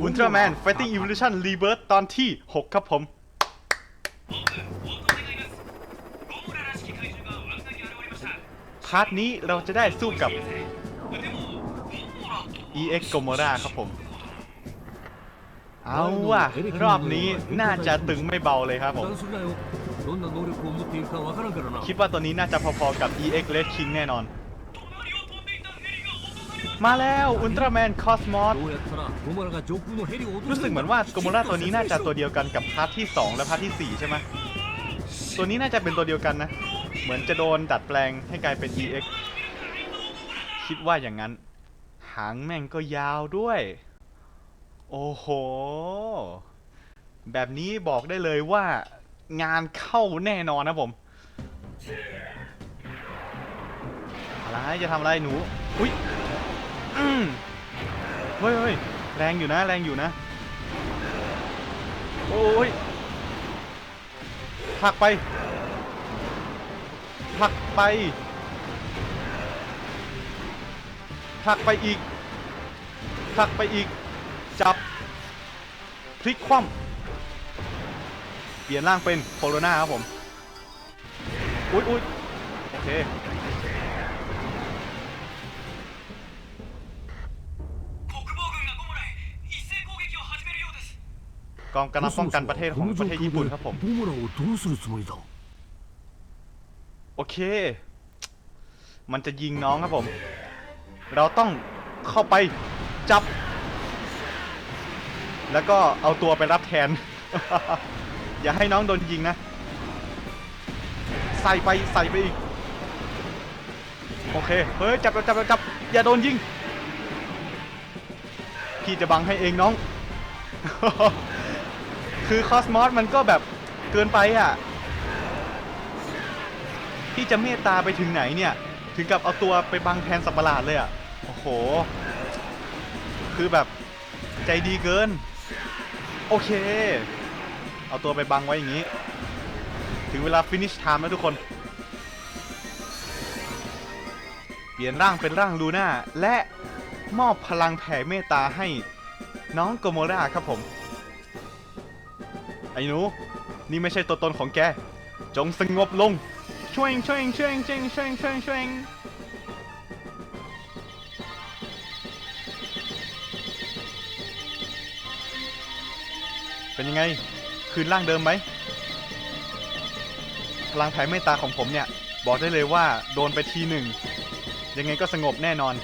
อุลตร้าแมน Fighting Evolution Rebirth ตอนที่ 6 ครับผม พาร์ทนี้เราจะได้สู้กับ EX g o m o r a ครับผม เอาว่ะ รอบนี้น่าจะตึงไม่เบาเลยครับผม คิดว่าตัวนี้น่าจะพอๆกับ EX Red King แน่นอน มาแล้วอุลตร้าแมนคอสมอสรู้สึกเหมือนว่าโกโมราตัวนี้น่าจะตัวเดียวกันกับพาร์ทที่ 2 และพาร์ทที่ 4 ใช่ไหมตัวนี้น่าจะเป็นตัวเดียวกันนะ เหมือนจะโดนดัดแปลงให้กลายเป็น EX คิดว่าอย่างนั้น หางแม่งก็ยาวด้วย โอ้โห แบบนี้บอกได้เลยว่างานเข้าแน่นอนนะผม อะไรจะทำอะไรหนู อุ้ย มเฮ้ยเฮ้ยแรงอยู่นะ แรงอยู่นะ โอ้ยผลักไปผลักไปผลักไปอีกผลักไปอีก จับ พลิกคว่ำเปลี่ยนร่างเป็นโคโรนาครับผม อุ๊ยอุ๊ยโอเค กองกำลังป้องกันประเทศของประเทศญี่ปุ่นครับผมโอเค มันจะยิงน้องครับผม เราต้องเข้าไปจับ แล้วก็เอาตัวไปรับแทน อย่าให้น้องโดนยิงนะ ใส่ไปใส่ไปอีก โอเค เฮ้ย จับจับจับ อย่าโดนยิง พี่จะบังให้เองน้อง คือคอสมอสมันก็แบบเกินไปอะพี่จะเมตตาไปถึงไหนเนี่ย ถึงกับเอาตัวไปบังแทนสัประหลาดเลยอะ โอ้โห คือแบบใจดีเกิน โอเค เอาตัวไปบังไว้อย่างนี้ ถึงเวลาฟินิชไทม์แล้วทุกคน เปลี่ยนร่างเป็นร่างลูน่าและมอบพลังแผ่เมตตาให้น้องโกโมราครับผม อ้หนู นี่ไม่ใช่ตัวตนของแก จงสงบลง ช่วยช่วยช่วยช่วยช่วยช่วยช่วยเป็นยังไง คืนร่างเดิมไหม พลังแผ่เมตตาของผมเนี่ย บอกได้เลยว่าโดนไปทีหนึ่ง ยังไงก็สงบแน่นอน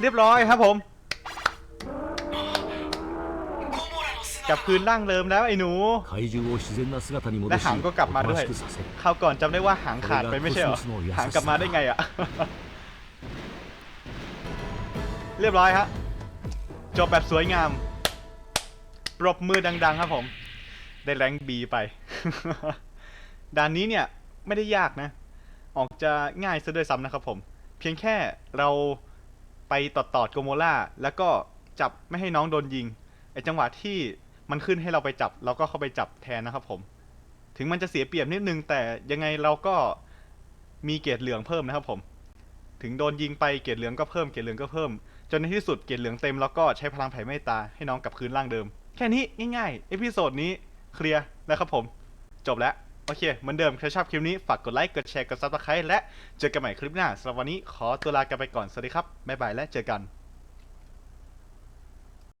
เรียบร้อยครับผม กลับคืนร่างเริมแล้วไอ้หนูและหางก็กลับมาด้วยเขาก่อนจำได้ว่าหางขาดไปไม่ใช่เหรอหางกลับมาได้ไงอะเรียบร้อยฮะจบแบบสวยงาม ปรบมือดัง ๆ ครับผม ได้แรงบีไป ด่านนี้เนี่ยไม่ได้ยากนะ ออกจะง่ายซะด้วยซ้ำนะครับผม เพียงแค่เราไปตอดตอดโกโมล่า แล้วก็จับไม่ให้น้องโดนยิง ไอจังหวะที่ มันขึ้นให้เราไปจับ เราก็เข้าไปจับแทนนะครับผม ถึงมันจะเสียเปรียบนิดนึง แต่ยังไงเราก็มีเกรดเหลืองเพิ่มนะครับผม ถึงโดนยิงไปเกรดเหลืองก็เพิ่มเกรดเหลืองก็เพิ่ม จนในที่สุดเกรดเหลืองเต็มแล้วก็ใช้พลังแผ่เมตตาให้น้องกลับคืนร่างเดิม แค่นี้ง่ายๆ เอพิโซดนี้เคลียร์แล้วครับผม จบแล้ว โอเค เหมือนเดิม ใครชอบคลิปนี้ ฝากกดไลค์ กดแชร์ กดซับสไครต์และเจอกันใหม่คลิปหน้าสำหรับวันนี้ขอตัวลากันไปก่อน สวัสดีครับ บ๊ายบายและเจอกัน